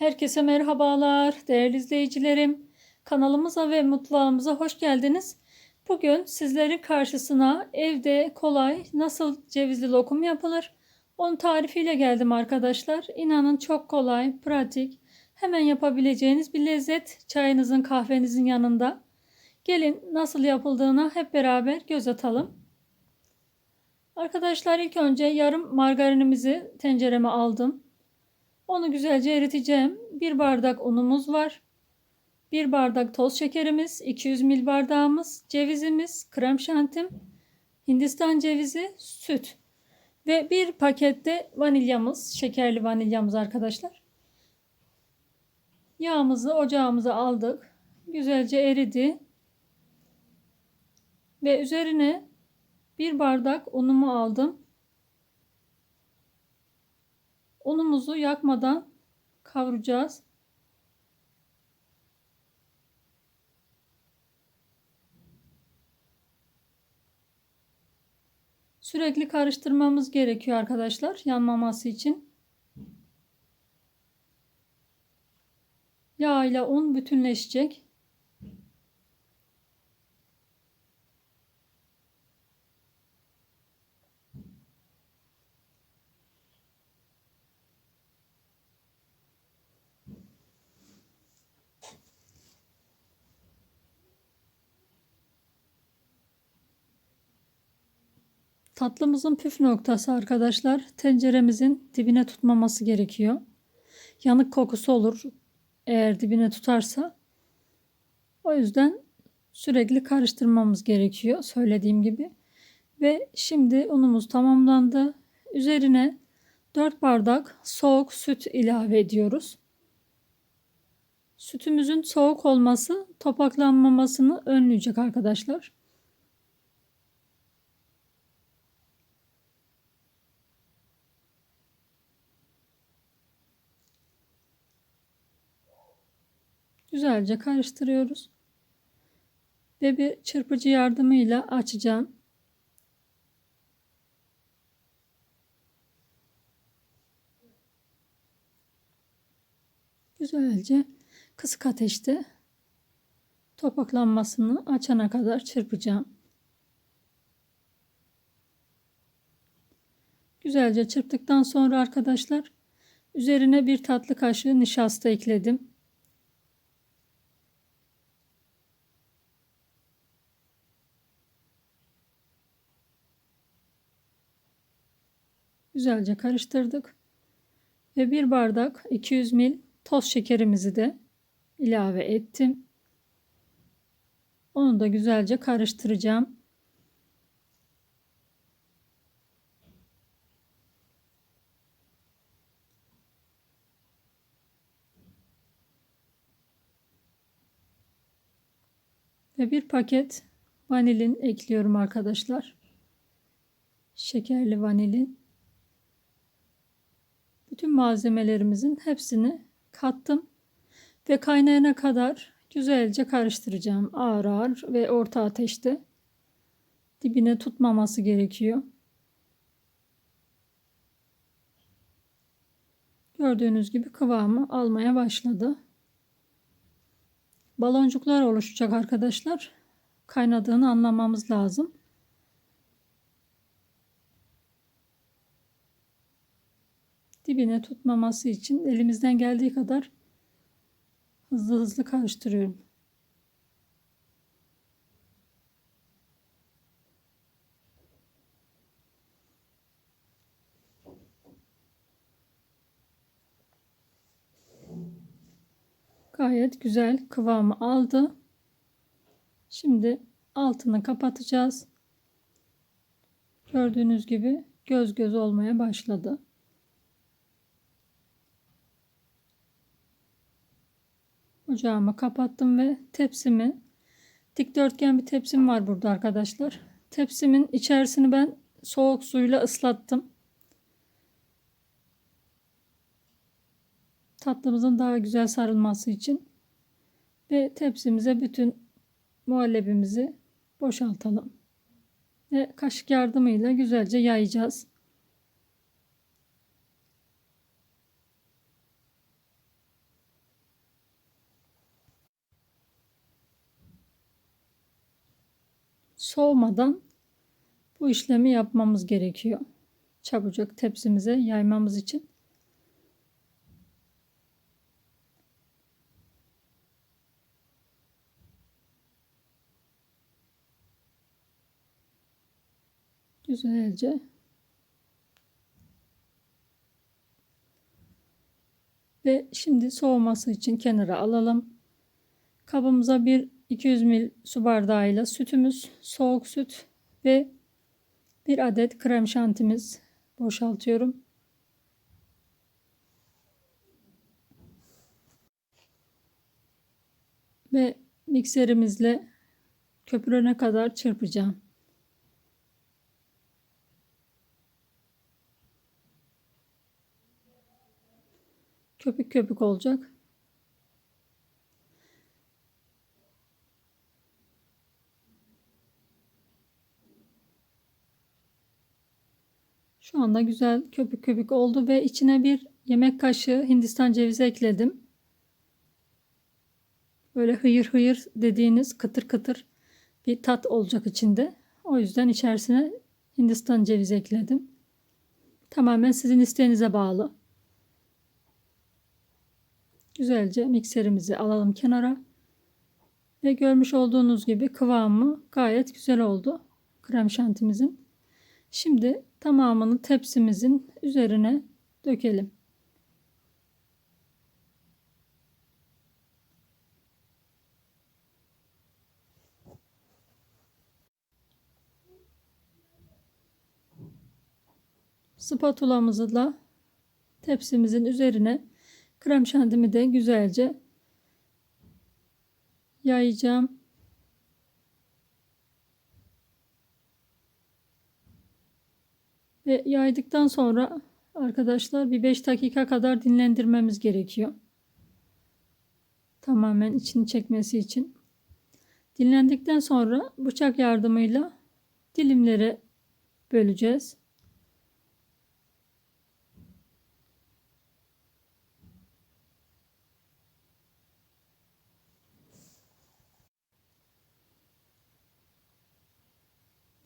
Herkese merhabalar değerli izleyicilerim. Kanalımıza ve mutfağımıza hoş geldiniz. Bugün sizlerin karşısına evde kolay nasıl cevizli lokum yapılır onun tarifiyle geldim arkadaşlar. İnanın çok kolay, pratik, hemen yapabileceğiniz bir lezzet çayınızın kahvenizin yanında. Gelin nasıl yapıldığına hep beraber göz atalım. Arkadaşlar ilk önce yarım margarinimizi tencereme aldım. Onu güzelce eriteceğim. Bir bardak unumuz var. Bir bardak toz şekerimiz, 200 ml bardağımız, cevizimiz, krem şantim, hindistan cevizi, süt ve bir pakette vanilyamız, şekerli vanilyamız arkadaşlar. Yağımızı ocağımıza aldık. Güzelce eridi. Ve üzerine bir bardak unumu aldım. Unumuzu yakmadan kavuracağız. Sürekli karıştırmamız gerekiyor arkadaşlar yanmaması için. Yağ ile un bütünleşecek. Tatlımızın püf noktası arkadaşlar tenceremizin dibine tutmaması gerekiyor. Yanık kokusu olur eğer dibine tutarsa. O yüzden sürekli karıştırmamız gerekiyor söylediğim gibi. Ve şimdi unumuz tamamlandı. Üzerine 4 bardak soğuk süt ilave ediyoruz. Sütümüzün soğuk olması topaklanmamasını önleyecek arkadaşlar. Güzelce karıştırıyoruz. Ve bir çırpıcı yardımıyla açacağım. Güzelce kısık ateşte topaklanmasını açana kadar çırpacağım. Güzelce çırptıktan sonra arkadaşlar üzerine bir tatlı kaşığı nişasta ekledim. Güzelce karıştırdık. Ve bir bardak 200 ml toz şekerimizi de ilave ettim. Onu da güzelce karıştıracağım. Ve bir paket vanilin ekliyorum arkadaşlar. Şekerli vanilin. Bütün malzemelerimizin hepsini kattım ve kaynayana kadar güzelce karıştıracağım. Ağır ağır ve orta ateşte. Dibine tutmaması gerekiyor. Gördüğünüz gibi kıvamı almaya başladı. Baloncuklar oluşacak arkadaşlar. Kaynadığını anlamamız lazım. Dibine tutmaması için elimizden geldiği kadar hızlı hızlı karıştırıyorum. Gayet güzel kıvamı aldı. Şimdi altını kapatacağız. Gördüğünüz gibi göz göz olmaya başladı. Ocağımı kapattım ve tepsimi dikdörtgen bir tepsim var burada arkadaşlar. Tepsimin içerisini ben soğuk suyla ıslattım. Tatlımızın daha güzel sarılması için. Ve tepsimize bütün muhallebimizi boşaltalım. Ve kaşık yardımıyla güzelce yayacağız. Soğumadan bu işlemi yapmamız gerekiyor. Çabucak tepsimize yaymamız için. Güzelce ve şimdi soğuması için kenara alalım. Kabımıza bir 200 ml su bardağıyla sütümüz, soğuk süt ve bir adet krem şantimiz boşaltıyorum. Ve mikserimizle köpürene kadar çırpacağım. Köpük köpük olacak. Şu anda güzel köpük köpük oldu ve içine bir yemek kaşığı Hindistan cevizi ekledim. Böyle hıyır hıyır dediğiniz kıtır kıtır bir tat olacak içinde. O yüzden içerisine Hindistan cevizi ekledim. Tamamen sizin isteğinize bağlı. Güzelce mikserimizi alalım kenara. Ve görmüş olduğunuz gibi kıvamı gayet güzel oldu. Krem şantimizin. Şimdi tamamını tepsimizin üzerine dökelim. Spatulamızı da tepsimizin üzerine krem şantimi de güzelce yayacağım. Ve yaydıktan sonra arkadaşlar bir 5 dakika kadar dinlendirmemiz gerekiyor. Tamamen içini çekmesi için. Dinlendikten sonra bıçak yardımıyla dilimlere böleceğiz.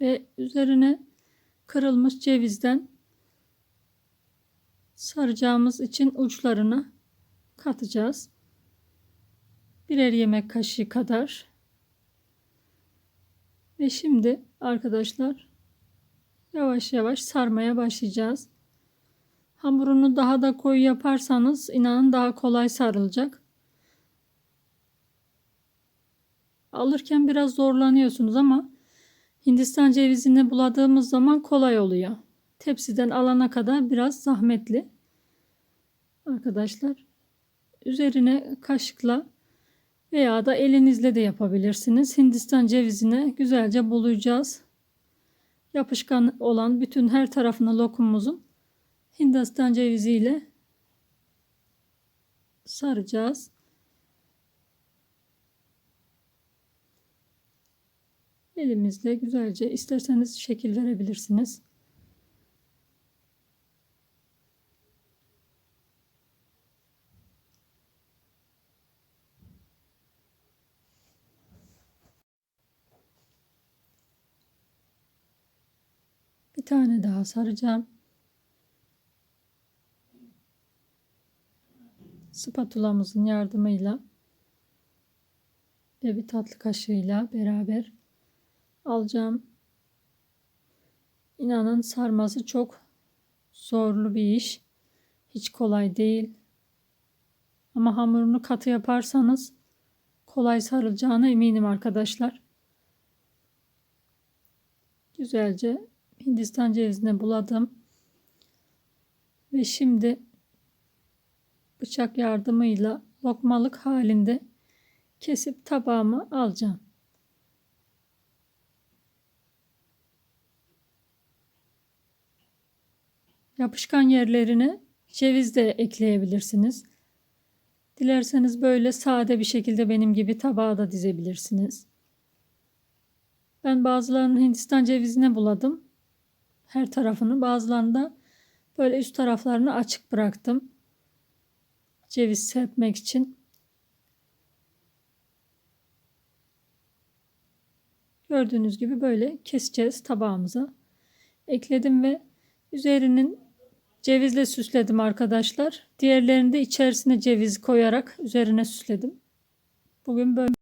Ve üzerine kırılmış cevizden saracağımız için uçlarını katacağız. Birer yemek kaşığı kadar. Ve şimdi arkadaşlar yavaş yavaş sarmaya başlayacağız. Hamurunu daha da koyu yaparsanız inanın daha kolay sarılacak. Alırken biraz zorlanıyorsunuz ama Hindistan cevizini buladığımız zaman kolay oluyor. Tepsiden alana kadar biraz zahmetli. Arkadaşlar üzerine kaşıkla veya da elinizle de yapabilirsiniz. Hindistan cevizini güzelce bulayacağız. Yapışkan olan bütün her tarafını lokumumuzun Hindistan cevizi ile saracağız. Elimizle güzelce isterseniz şekil verebilirsiniz. Bir tane daha saracağım. Spatulamızın yardımıyla ve bir tatlı kaşığıyla beraber alacağım. İnanın sarması çok zorlu bir iş. Hiç kolay değil. Ama hamurunu katı yaparsanız kolay sarılacağına eminim arkadaşlar. Güzelce Hindistan cevizine buladım. Ve şimdi bıçak yardımıyla lokmalık halinde kesip tabağıma alacağım. Yapışkan yerlerine ceviz de ekleyebilirsiniz. Dilerseniz böyle sade bir şekilde benim gibi tabağa da dizebilirsiniz. Ben bazılarını Hindistan cevizine buladım. Her tarafını bazılarında böyle üst taraflarını açık bıraktım. Ceviz serpmek için. Gördüğünüz gibi böyle keseceğiz tabağımıza. Ekledim ve üzerinin cevizle süsledim arkadaşlar. Diğerlerini de içerisine ceviz koyarak üzerine süsledim. Bugün böyle